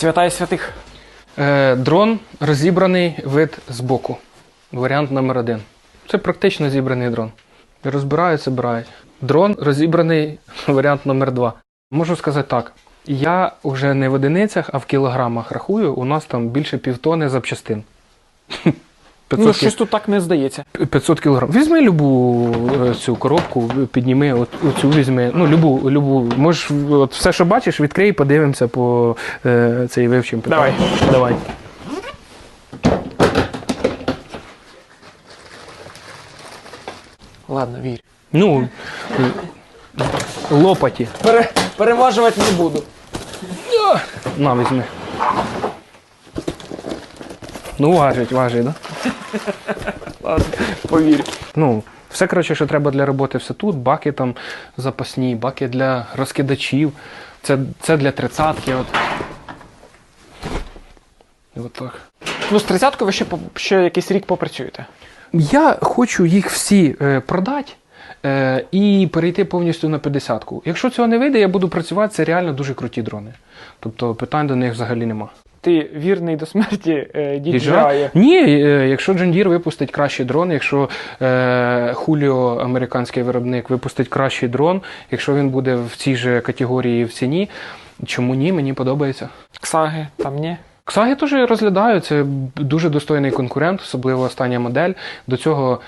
Свята святих. Е, дрон розібраний вид збоку. Варіант номер один. Це практично зібраний дрон. Розбирають, збирають. Дрон розібраний варіант номер два. Можу сказати так. Я вже не в одиницях, а в кілограмах рахую, у нас там більше півтони запчастин. 500, Ну, щось тут так не здається. 500 кілограм. Візьми любу е, цю коробку, підніми от, оцю візьми. Ну, любу, любу. Можеш от все, що бачиш, відкрий, подивимося по е, цей вивчимо. Давай. Давай. Ладно, вір. Ну, е, лопаті. Пере, переважувати не буду. На, візьми. Ну, важить, важить, да? Ладно, повір. Ну, все, коротше, що треба для роботи, все тут. Баки там запасні, баки для розкидачів. Це, це для тридцятки. От. От так. Ну, з 30 ви ще, ще якийсь рік попрацюєте. Я хочу їх всі е, продати е, і перейти повністю на 50-ку. Якщо цього не вийде, я буду працювати, це реально дуже круті дрони. Тобто питань до них взагалі нема. Ти вірний до смерті е, DJI? DJI. Ні, е, якщо John Deere випустить кращий дрон, якщо е, Julio, американський виробник, випустить кращий дрон, якщо він буде в цій же категорії в ціні, чому ні, мені подобається. Ксаги, там ні. Ксаги теж розглядаю, це дуже достойний конкурент, особливо остання модель. До цього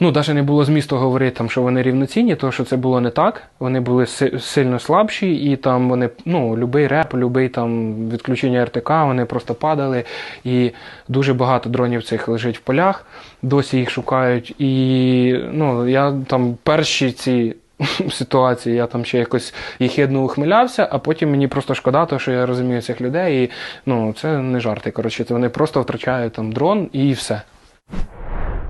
ну, навіть не було змісту говорити, там, що вони рівноцінні, тому що це було не так. Вони були си- сильно слабші, і там вони, ну, любий реп, любий там відключення РТК, вони просто падали. І дуже багато дронів цих лежить в полях, досі їх шукають. І ну, я там перші ці. Ситуації, я там ще якось їхідно ухмилявся, а потім мені просто шкода, тому що я розумію цих людей, і ну це не жарти. Коротше, вони просто втрачають там дрон і все.